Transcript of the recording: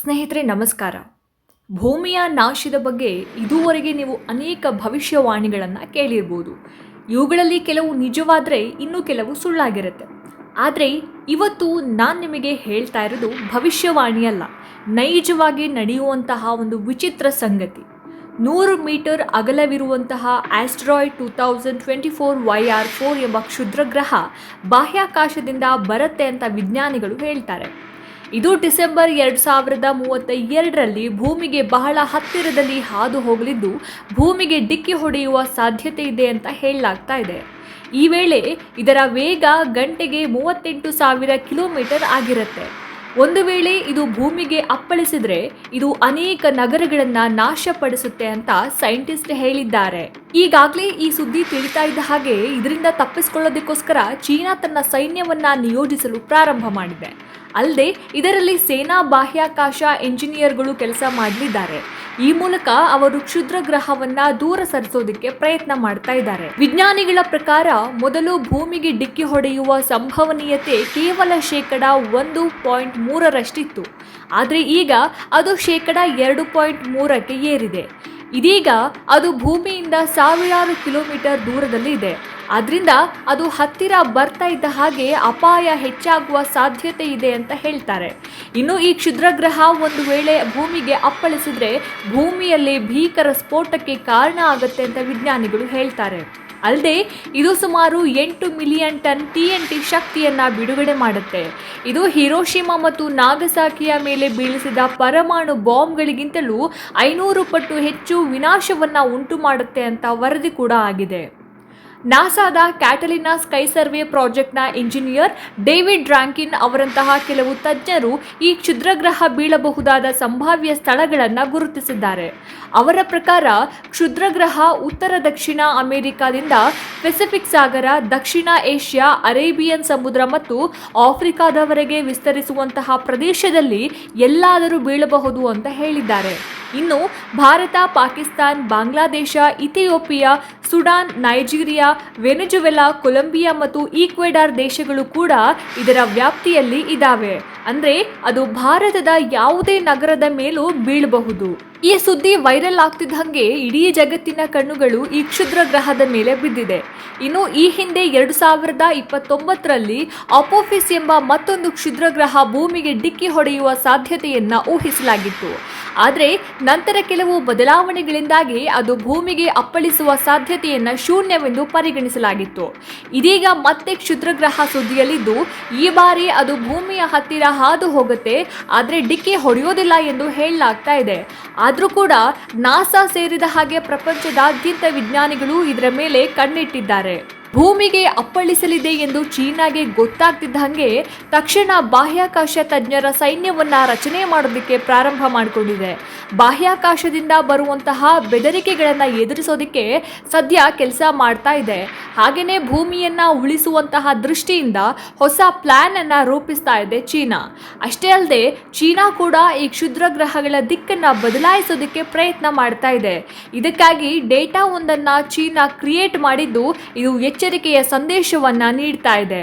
ಸ್ನೇಹಿತರೆ, ನಮಸ್ಕಾರ. ಭೂಮಿಯ ನಾಶದ ಬಗ್ಗೆ ಇದುವರೆಗೆ ನೀವು ಅನೇಕ ಭವಿಷ್ಯವಾಣಿಗಳನ್ನು ಕೇಳಿರ್ಬೋದು. ಇವುಗಳಲ್ಲಿ ಕೆಲವು ನಿಜವಾದರೆ ಇನ್ನೂ ಕೆಲವು ಸುಳ್ಳಾಗಿರುತ್ತೆ. ಆದರೆ ಇವತ್ತು ನಾನು ನಿಮಗೆ ಹೇಳ್ತಾ ಇರೋದು ಭವಿಷ್ಯವಾಣಿಯಲ್ಲ ನೈಜವಾಗಿ ನಡೆಯುವಂತಹ ಒಂದು ವಿಚಿತ್ರ ಸಂಗತಿ. ನೂರು metre ಅಗಲವಿರುವಂತಹ asteroid two thousand twenty four Y R four ಎಂಬ ಕ್ಷುದ್ರಗ್ರಹ ಬಾಹ್ಯಾಕಾಶದಿಂದ ಬರುತ್ತೆ ಅಂತ ವಿಜ್ಞಾನಿಗಳು ಹೇಳ್ತಾರೆ. ಇದು ಡಿಸೆಂಬರ್ ಎರಡು ಸಾವಿರದ ಮೂವತ್ತ ಎರಡರಲ್ಲಿ ಭೂಮಿಗೆ ಬಹಳ ಹತ್ತಿರದಲ್ಲಿ ಹಾದು ಹೋಗಲಿದ್ದು, ಭೂಮಿಗೆ ಡಿಕ್ಕಿ ಹೊಡೆಯುವ ಸಾಧ್ಯತೆ ಇದೆ ಅಂತ ಹೇಳಲಾಗ್ತಾ ಇದೆ. ಈ ವೇಳೆ ಇದರ ವೇಗ ಗಂಟೆಗೆ ಮೂವತ್ತೆಂಟು ಸಾವಿರ ಕಿಲೋಮೀಟರ್ ಆಗಿರುತ್ತೆ. ಒಂದು ವೇಳೆ ಇದು ಭೂಮಿಗೆ ಅಪ್ಪಳಿಸಿದ್ರೆ, ಇದು ಅನೇಕ ನಗರಗಳನ್ನು ನಾಶಪಡಿಸುತ್ತೆ ಅಂತ ಸೈಂಟಿಸ್ಟ್ ಹೇಳಿದ್ದಾರೆ. ಈಗಾಗಲೇ ಈ ಸುದ್ದಿ ತಿಳಿತಾ ಇದ್ದ ಹಾಗೆ ಇದರಿಂದ ತಪ್ಪಿಸಿಕೊಳ್ಳೋದಕ್ಕೋಸ್ಕರ ಚೀನಾ ತನ್ನ ಸೈನ್ಯವನ್ನ ನಿಯೋಜಿಸಲು ಪ್ರಾರಂಭ ಮಾಡಿದೆ. ಅಲ್ಲದೆ ಇದರಲ್ಲಿ ಸೇನಾ ಬಾಹ್ಯಾಕಾಶ ಎಂಜಿನಿಯರ್ಗಳು ಕೆಲಸ ಮಾಡಲಿದ್ದಾರೆ. ಈ ಮೂಲಕ ಅವರು ಕ್ಷುದ್ರ ಗ್ರಹವನ್ನ ದೂರ ಸರಿಸೋದಕ್ಕೆ ಪ್ರಯತ್ನ ಮಾಡ್ತಾ ಇದ್ದಾರೆ. ವಿಜ್ಞಾನಿಗಳ ಪ್ರಕಾರ ಮೊದಲು ಭೂಮಿಗೆ ಡಿಕ್ಕಿ ಹೊಡೆಯುವ ಸಂಭವನೀಯತೆ ಕೇವಲ ಶೇಕಡ ಒಂದು ಪಾಯಿಂಟ್ ಮೂರರಷ್ಟಿತ್ತು. ಆದರೆ ಈಗ ಅದು ಶೇಕಡ ಎರಡು ಪಾಯಿಂಟ್ ಮೂರಕ್ಕೆ ಏರಿದೆ. ಇದೀಗ ಅದು ಭೂಮಿಯಿಂದ ಸಾವಿರಾರು ಕಿಲೋಮೀಟರ್ ದೂರದಲ್ಲಿ ಇದೆ ಆದ್ರಿಂದ ಅದು ಹತ್ತಿರ ಬರ್ತಾ ಇದ್ದ ಹಾಗೆ ಅಪಾಯ ಹೆಚ್ಚಾಗುವ ಸಾಧ್ಯತೆ ಇದೆ ಅಂತ ಹೇಳ್ತಾರೆ. ಇನ್ನು ಈ ಕ್ಷುದ್ರಗ್ರಹ ಒಂದು ವೇಳೆ ಭೂಮಿಗೆ ಅಪ್ಪಳಿಸಿದ್ರೆ ಭೂಮಿಯಲ್ಲಿ ಭೀಕರ ಸ್ಫೋಟಕ್ಕೆ ಕಾರಣ ಆಗುತ್ತೆ ಅಂತ ವಿಜ್ಞಾನಿಗಳು ಹೇಳ್ತಾರೆ. ಅಲ್ಲದೆ ಇದು ಸುಮಾರು ಎಂಟು million ton T N T ಶಕ್ತಿಯನ್ನ ಬಿಡುಗಡೆ ಮಾಡುತ್ತೆ. ಇದು ಹಿರೋಶಿಮಾ ಮತ್ತು ನಾಗಸಾಕಿಯ ಮೇಲೆ ಬೀಳಿಸಿದ ಪರಮಾಣು ಬಾಂಬ್ಗಳಿಗಿಂತಲೂ ಐನೂರು ಪಟ್ಟು ಹೆಚ್ಚು ವಿನಾಶವನ್ನ ಉಂಟು ಮಾಡುತ್ತೆ ಅಂತ ವರದಿ ಕೂಡ ಆಗಿದೆ. ನಾಸಾದ ಕ್ಯಾಟಲಿನಾ ಸ್ಕೈ ಸರ್ವೆ ಪ್ರಾಜೆಕ್ಟ್ನ ಇಂಜಿನಿಯರ್ ಡೇವಿಡ್ ಡ್ರಾಂಕಿನ್ ಅವರಂತಹ ಕೆಲವು ತಜ್ಞರು ಈ ಕ್ಷುದ್ರಗ್ರಹ ಬೀಳಬಹುದಾದ ಸಂಭಾವ್ಯ ಸ್ಥಳಗಳನ್ನು ಗುರುತಿಸಿದ್ದಾರೆ. ಅವರ ಪ್ರಕಾರ, ಕ್ಷುದ್ರಗ್ರಹ ಉತ್ತರ ದಕ್ಷಿಣ ಅಮೆರಿಕಾದಿಂದ ಪೆಸಿಫಿಕ್ ಸಾಗರ, ದಕ್ಷಿಣ ಏಷ್ಯಾ, ಅರೇಬಿಯನ್ ಸಮುದ್ರ ಮತ್ತು ಆಫ್ರಿಕಾದವರೆಗೆ ವಿಸ್ತರಿಸುವಂತಹ ಪ್ರದೇಶದಲ್ಲಿ ಎಲ್ಲಾದರೂ ಬೀಳಬಹುದು ಅಂತ ಹೇಳಿದ್ದಾರೆ. ಇನ್ನು Bharat, Pakistan, Bangladesh, Ethiopia, Sudan, Nigeria, Venezuela, Colombia ಮತ್ತು ಈಕ್ವೆಡಾರ್ ದೇಶಗಳು ಕೂಡ ಇದರ ವ್ಯಾಪ್ತಿಯಲ್ಲಿ ಇದ್ದಾವೆ ಅಂದ್ರೆ ಅದು ಭಾರತದ ಯಾವುದೇ ನಗರದ ಮೇಲೂ ಬೀಳಬಹುದು. ಈ ಸುದ್ದಿ ವೈರಲ್ ಆಗ್ತಿದ್ದಂಗೆ ಇಡೀ ಜಗತ್ತಿನ ಕಣ್ಣುಗಳು ಈ ಕ್ಷುದ್ರ ಗ್ರಹದ ಮೇಲೆ ಬಿದ್ದಿದೆ. ಇನ್ನು ಈ ಹಿಂದೆ ಎರಡು ಸಾವಿರದ ಇಪ್ಪತ್ತೊಂಬತ್ತರಲ್ಲಿ ಅಪೋಫಿಸ್ ಎಂಬ ಮತ್ತೊಂದು ಕ್ಷುದ್ರಗ್ರಹ ಭೂಮಿಗೆ ಡಿಕ್ಕಿ ಹೊಡೆಯುವ ಸಾಧ್ಯತೆಯನ್ನ ಊಹಿಸಲಾಗಿತ್ತು. ಆದರೆ ನಂತರ ಕೆಲವು ಬದಲಾವಣೆಗಳಿಂದಾಗಿ ಅದು ಭೂಮಿಗೆ ಅಪ್ಪಳಿಸುವ ಸಾಧ್ಯತೆಯನ್ನು ಶೂನ್ಯವೆಂದು ಪರಿಗಣಿಸಲಾಗಿತ್ತು. ಇದೀಗ ಮತ್ತೆ ಕ್ಷುದ್ರಗ್ರಹ ಸುದ್ದಿಯಲ್ಲಿದ್ದು, ಈ ಬಾರಿ ಅದು ಭೂಮಿಯ ಹತ್ತಿರ ಹಾದು ಹೋಗುತ್ತೆ, ಆದರೆ ಡಿಕ್ಕಿ ಹೊಡೆಯೋದಿಲ್ಲ ಎಂದು ಹೇಳಲಾಗ್ತಾ ಇದೆ. ಆದರೂ ಕೂಡ ನಾಸಾ ಸೇರಿದ ಹಾಗೆ ಪ್ರಪಂಚದಾದ್ಯಂತ ವಿಜ್ಞಾನಿಗಳು ಇದರ ಮೇಲೆ ಕಣ್ಣಿಟ್ಟಿದ್ದಾರೆ. ಭೂಮಿಗೆ ಅಪ್ಪಳಿಸಲಿದೆ ಎಂದು ಚೀನಾಗೆ ಗೊತ್ತಾಗ್ತಿದ್ದ ಹಾಗೆ ತಕ್ಷಣ ಬಾಹ್ಯಾಕಾಶ ತಜ್ಞರ ಸೈನ್ಯವನ್ನ ರಚನೆ ಮಾಡೋದಕ್ಕೆ ಪ್ರಾರಂಭ ಮಾಡಿಕೊಂಡಿದೆ. ಬಾಹ್ಯಾಕಾಶದಿಂದ ಬರುವಂತಹ ಬೆದರಿಕೆಗಳನ್ನು ಎದುರಿಸೋದಕ್ಕೆ ಸದ್ಯ ಕೆಲಸ ಮಾಡ್ತಾ ಇದೆ. ಹಾಗೆಯೇ ಭೂಮಿಯನ್ನ ಉಳಿಸುವಂತಹ ದೃಷ್ಟಿಯಿಂದ ಹೊಸ ಪ್ಲಾನ್ ಅನ್ನ ರೂಪಿಸ್ತಾ ಇದೆ ಚೀನಾ. ಅಷ್ಟೇ ಅಲ್ಲದೆ ಚೀನಾ ಕೂಡ ಈ ಕ್ಷುದ್ರ ಗ್ರಹಗಳ ದಿಕ್ಕನ್ನ ಬದಲಾಯಿಸೋದಕ್ಕೆ ಪ್ರಯತ್ನ ಮಾಡ್ತಾ ಇದೆ. ಇದಕ್ಕಾಗಿ ಡೇಟಾ ಒಂದನ್ನ ಚೀನಾ ಕ್ರಿಯೇಟ್ ಮಾಡಿದ್ದು ಇದು ಎಚ್ಚರಿಕೆಯ ಸಂದೇಶವನ್ನ ನೀಡ್ತಾ ಇದೆ.